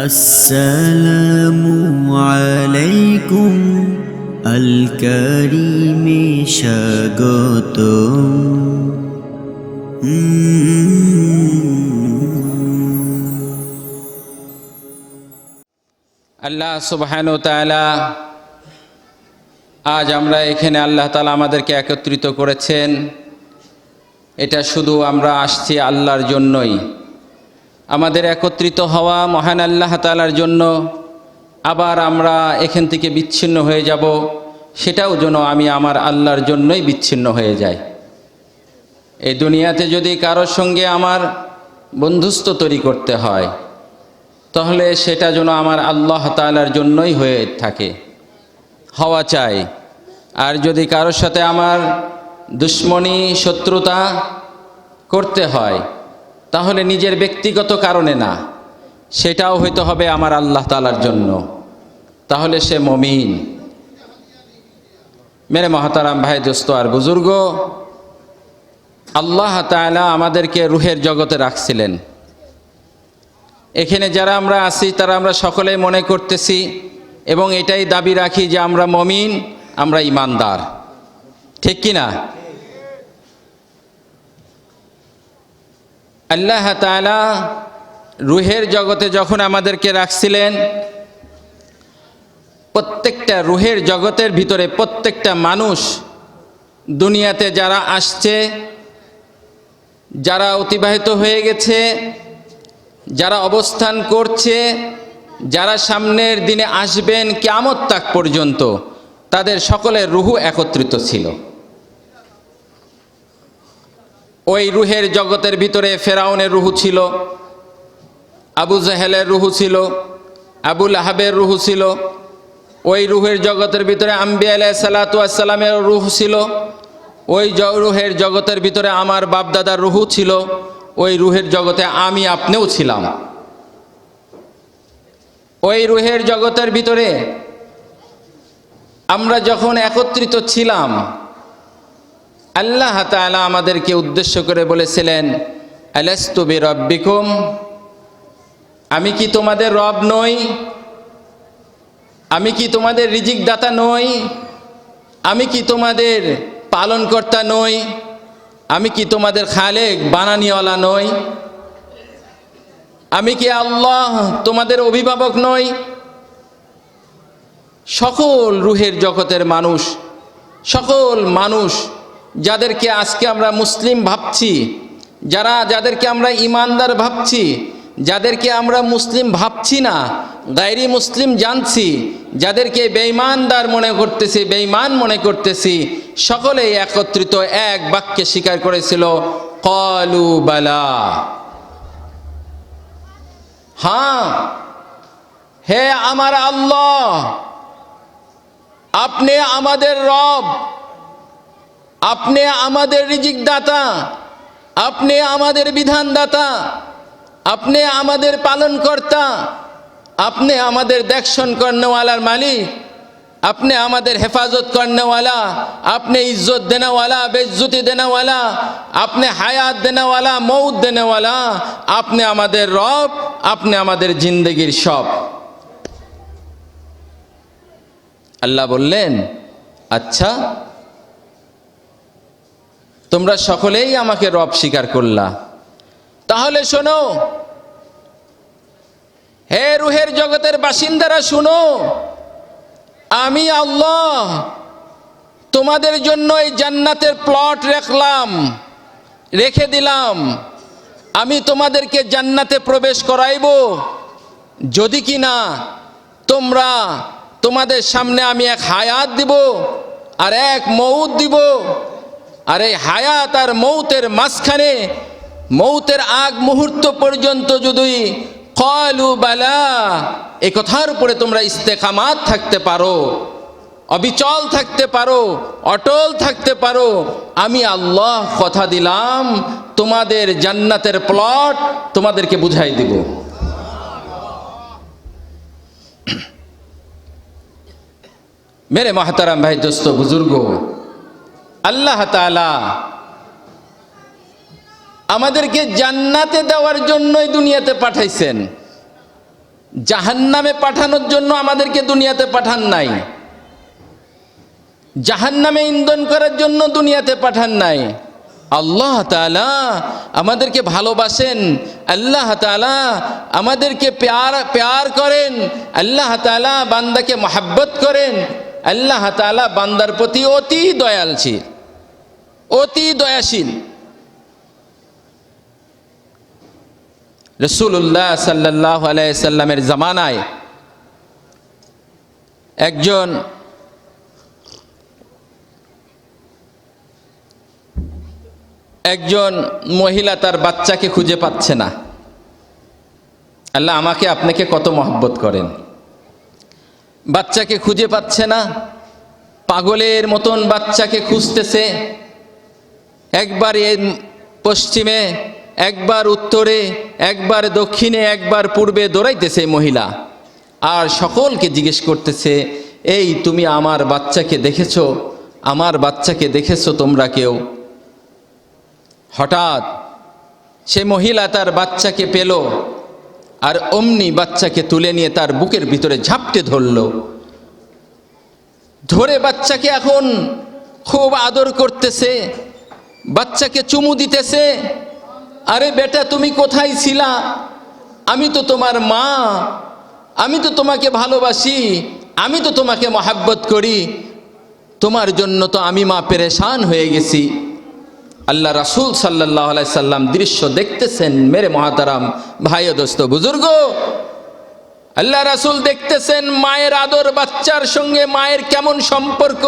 السلام عليكم الكريم স্বাগতম আল্লাহ সুবহান তাআলা আজ আমরা এখানে আল্লাহ তালা আমাদেরকে একত্রিত করেছেন এটা শুধু আমরা আসছি আল্লাহর জন্যই আমাদের একত্রিত হওয়া মহান আল্লাহ তালার জন্য আবার আমরা এখান থেকে বিচ্ছিন্ন হয়ে যাব, সেটাও যেন আমি আমার আল্লাহর জন্যই বিচ্ছিন্ন হয়ে যাই। এই দুনিয়াতে যদি কারোর সঙ্গে আমার বন্ধুত্ব তৈরি করতে হয়, তাহলে সেটা যেন আমার আল্লাহ তালার জন্যই হয়ে থাকে, হওয়া চাই। আর যদি কারোর সাথে আমার দুশ্মনী, শত্রুতা করতে হয় তাহলে নিজের ব্যক্তিগত কারণে না, সেটাও হইতে হবে আমার আল্লাহ তালার জন্য। তাহলে সে মমিন। মেরে মহাতারাম ভাই, দোস্ত আর বুজুর্গ, আল্লাহ তালা আমাদেরকে রুহের জগতে রাখছিলেন। এখানে যারা আমরা আছি, তারা আমরা সকলেই মনে করতেছি এবং এটাই দাবি রাখি যে আমরা মমিন, আমরা ইমানদার। ঠিক কি না আল্লাহ তাআলা রুহের জগতে যখন আমাদেরকে রাখছিলেন, প্রত্যেকটা রুহের জগতের ভিতরে প্রত্যেকটা মানুষ দুনিয়াতে যারা আসছে, যারা অতিবাহিত হয়ে গেছে, যারা অবস্থান করছে, যারা সামনের দিনে আসবেন কেমত তাক পর্যন্ত, তাদের সকলের রুহু একত্রিত ছিল। ওই রুহের জগতের ভিতরে ফেরাউনের রুহু ছিল, আবু জাহেলের রুহু ছিল আবুল আহাবের রুহু ছিল, ওই রুহের জগতের ভিতরে আম্বি আলাহ সালাতামের রুহ ছিল, ওই রুহের জগতের ভিতরে আমার বাপদাদার রুহু ছিল, ওই রুহের জগতে আমি আপনিও ছিলাম। ওই রুহের জগতের ভিতরে আমরা যখন একত্রিত ছিলাম আল্লাহ তাআলা আমাদেরকে উদ্দেশ্য করে বলেছিলেন, আলাস্তু রব্বিকুম আমি কি তোমাদের রব নই? আমি কি তোমাদের রিজিক দাতা নই? আমি কি তোমাদের পালনকর্তা নই? আমি কি তোমাদের খালেক, বানানিওয়ালা নই? আমি কি আল্লাহ তোমাদের অভিভাবক নই? সকল রুহের জগতের মানুষ, সকল মানুষ যাদেরকে আজকে আমরা মুসলিম ভাবছি, যারা যাদেরকে আমরা ইমানদার ভাবছি, যাদেরকে আমরা মুসলিম ভাবছি না গায়রি মুসলিম জানছি, যাদেরকে বেঈমানদার মনে করতেছি, বেঈমান মনে করতেছি, সকলেই একত্রিত এক বাক্যে স্বীকার করেছিল, কলু বালা। হ্যাঁ হে আমার আল্লাহ, আপনি আমাদের রব আপনি আমাদের রিজিক দাতা আপনি আমাদের বিধানদাতা, আপনি আমাদের পালনকর্তা, আপনি আমাদের দেখশন কর্নেওয়ালার মালিক, আপনি আমাদের হেফাজত করনেওয়ালা আপনি ইজ্জত দেনেওয়ালা, বেজ্জুতি দেনেওয়ালা, আপনি হায়াত দেনেওয়ালা, মৌত দেনেওয়ালা, আপনি আমাদের রব, আপনি আমাদের জিন্দগির সব। আল্লাহ বললেন আচ্ছা তোমরা সকলেই আমাকে রব স্বীকার করলা। তাহলে শোনো, হে রুহের জগতের বাসিন্দারা শুনো, আমি আল্লাহ তোমাদের জন্য এই জান্নাতের প্লট রাখলাম, রেখে দিলাম। আমি তোমাদেরকে জান্নাতে প্রবেশ করাইব। যদি কি না, তোমরা তোমাদের সামনে আমি এক হায়াত দিব আর এক মৌত দিব। আর এই হায়াত আর মৌতের মাঝখানে মৌতের আগ মুহূর্ত পর্যন্ত যদি কলু বালা, এ কথার উপরে তোমরা ইস্তেকামাত থাকতে পারো, অবিচল থাকতে পারো, অটল থাকতে পারো। আমি আল্লাহ কথা দিলাম, তোমাদের জান্নাতের প্লট তোমাদেরকে বুঝাই দিব। মেরে মহাতারাম ভাই, দোস্ত, বুজুর্গ আল্লাহ তালা আমাদেরকে জান্নাতে দেওয়ার জন্যই দুনিয়াতে পাঠাইছেন। জাহান্নামে পাঠানোর জন্য আমাদেরকে দুনিয়াতে পাঠান নাই। জাহান্নামে ইন্ধন করার জন্য দুনিয়াতে পাঠান নাই। আল্লাহ তালা আমাদেরকে ভালোবাসেন। আল্লাহ তালা আমাদেরকে প্যার প্যার করেন। আল্লাহ তালা বান্দাকে মহাব্বত করেন। আল্লাহ তালা বান্দার প্রতি অতি দয়াল দয়ালশীল। অতি দয়াশীল। রসুল্লাহ সাল্লাহ আলাইসাল্লামের জামানায় একজন একজন মহিলা তার বাচ্চাকে খুঁজে পাচ্ছে না। আল্লাহ আমাকে, আপনাকে কত মহব্বত করেন। বাচ্চাকে খুঁজে পাচ্ছে না, পাগলের মতন বাচ্চাকে খুঁজতেছে। একবার পশ্চিমে, একবার উত্তরে, একবার দক্ষিণে, একবার পূর্বে দৌড়াইতেছে মহিলা। আর সকলকে জিজ্ঞেস করতেছে, এই তুমি আমার বাচ্চাকে দেখেছ? আমার বাচ্চাকে দেখেছ তোমরা কেউ? হঠাৎ সে মহিলা তার বাচ্চাকে পেল আর অমনি বাচ্চাকে তুলে নিয়ে তার বুকের ভিতরে ঝাপটে ধরল। ধরে বাচ্চাকে এখন খুব আদর করতেছে বাচ্চাকে চুমু দিতেছে, আরে বেটা, তুমি কোথায় ছিলা? আমি তো তোমার মা, আমি তো তোমাকে ভালোবাসি, আমি তো তোমাকে মহাব্বত করি। তোমার জন্য তো আমি মা পেরেশান হয়ে গেছি। আল্লাহ রাসুল সাল্লাহ সাল্লাম দৃশ্য দেখতেছেন, মেরে মহাতারাম। ভাই দোস্ত, বুজুর্গ আল্লাহ রাসুল দেখতেছেন মায়ের আদর বাচ্চার সঙ্গে মায়ের কেমন সম্পর্ক,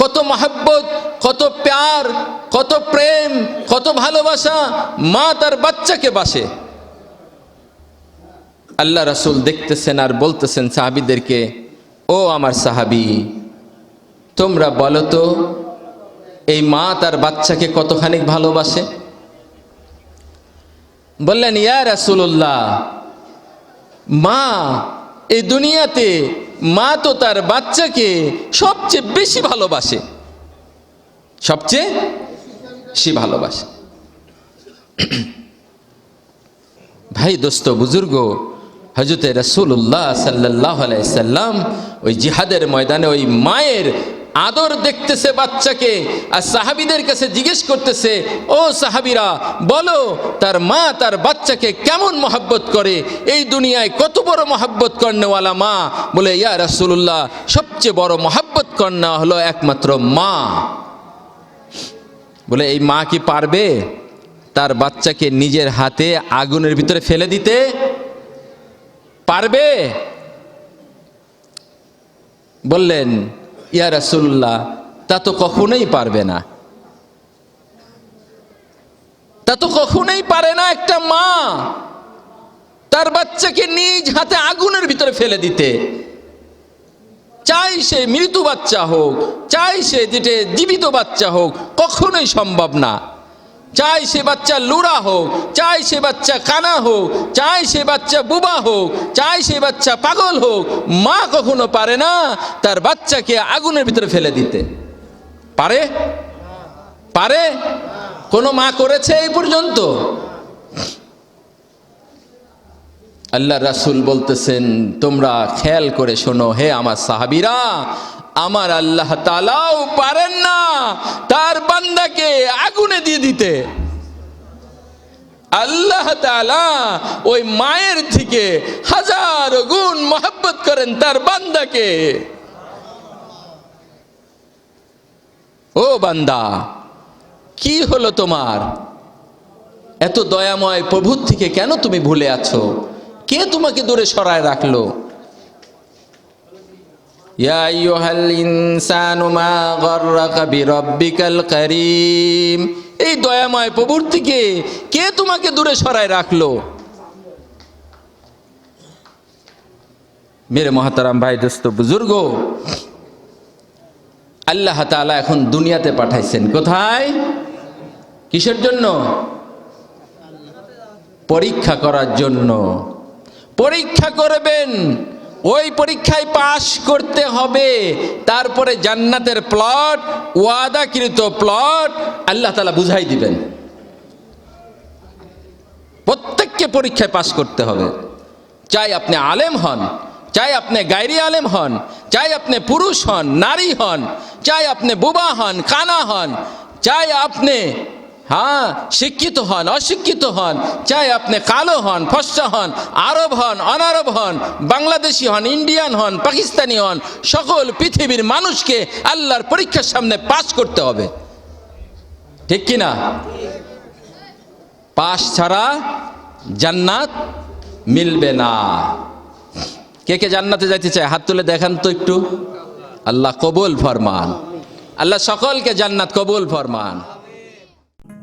কত মহাব্বত, কত প্যার, কত প্রেম, কত ভালোবাসা, মা তার বাচ্চাকে বাসে। আল্লাহ রাসুল দেখতেছেন আর বলতেছেন সাহাবিদেরকে, ও আমার সাহাবি, তোমরা বলো তো, এই মা তার বাচ্চাকে কতখানি ভালোবাসে? বললেন, ইয়া রাসুল্লাহ মা এই দুনিয়াতে মা তো তার বাচ্চাকে সবচেয়ে বেশি ভালোবাসে। সবচেয়ে বেশি ভালোবাসে। ভাই দোস্ত, বুজুর্গ হজরতে রসুল্লাহ সাল্লাহ সাল্লাম ওই জিহাদের ময়দানে ওই মায়ের আদর দেখতেছে বাচ্চাকে আর সাহাবিদের কাছে জিজ্ঞেস করতেছে, ও সাহাবিরা, বলো তার মা তার বাচ্চাকে কেমন মহাব্বত করে? এই দুনিয়ায় কত বড় মহাব্বত কর্নেওয়ালা মা? বলে, ইয়া রাসুল্লাহ সবচেয়ে বড় মহাব্বত কন্যা হলো একমাত্র মা। বলে, এই মা কি পারবে তার বাচ্চাকে নিজের হাতে আগুনের ভিতরে ফেলে দিতে? পারবে? বললেন ইয়া রাসুল্লাহ তা তো কখনোই পারবে না। তা তো কখনোই পারে না একটা মা তার বাচ্চাকে নিজ হাতে আগুনের ভিতরে ফেলে দিতে। চাই সে মৃত বাচ্চা হোক, চাই সে যেটে জীবিত বাচ্চা হোক, কখনোই সম্ভব না। চাই সে বাচ্চা লুড়া হোক, চাই সে বাচ্চা কানা হোক, চাই সে বাচ্চা বুবা হোক, চাই সে বাচ্চা পাগল হোক, মা কখনো পারে না তার বাচ্চাকে আগুনের ভিতরে ফেলে দিতে। পারে? পারে? কোনো মা করেছে এই পর্যন্ত? আল্লাহ রাসুল বলতেছেন, তোমরা খেয়াল করে শোনো, হে আমার সাহাবিরা, আমার আল্লাহ তালাও পারেন না তার বান্দাকে আগুনে দিয়ে দিতে আল্লাহ তালা ওই মায়ের থেকে হাজার গুণ মহাব্বত করেন তার বান্দাকে। ও বান্দা, কি হলো তোমার? এত দয়াময় প্রভুর থেকে কেন তুমি ভুলে আছো? কে তোমাকে দূরে সরায় রাখল? ইয়া আইয়ুহাল ইনসানু মা গররাকা বিরাব্বিকাল কারীম এই দয়াময় প্রভুর থেকে কে তোমাকে দূরে সরায় রাখল? মেরে মহাতারাম ভাই, দোস্ত বুজুর্গ, আল্লাহ তাআলা এখন দুনিয়াতে পাঠাইছেন। কোথায়? কিসের জন্য? পরীক্ষা করার জন্য। পরীক্ষা করবেন। ওই পরীক্ষায় পাশ করতে হবে। তারপরে জান্নাতের প্লট ওয়াদাকৃত প্লট আল্লাহ তালা বুঝাই দিবেন। প্রত্যেককে পরীক্ষায় পাশ করতে হবে। চাই আপনি আলেম হন, চাই আপনি গায়রি আলেম হন, চাই আপনি পুরুষ হন, নারী হন, চাই আপনি বুবা হন কানা হন, চাই আপনি হ্যাঁ শিক্ষিত হন, অশিক্ষিত হন, চাই আপনি কালো হন ফসা হন, আরব হন, অনারব হন, বাংলাদেশি হন, ইন্ডিয়ান হন, পাকিস্তানি হন, সকল পৃথিবীর মানুষকে আল্লাহর পরীক্ষার সামনে পাস করতে হবে। ঠিক কি না পাশ ছাড়া জান্নাত মিলবে না। কে কে জান্নাতে যাইতে চায়? হাত তুলে দেখান তো একটু। আল্লাহ কবুল ফরমান। আল্লাহ সকলকে জান্নাত কবুল ফরমান।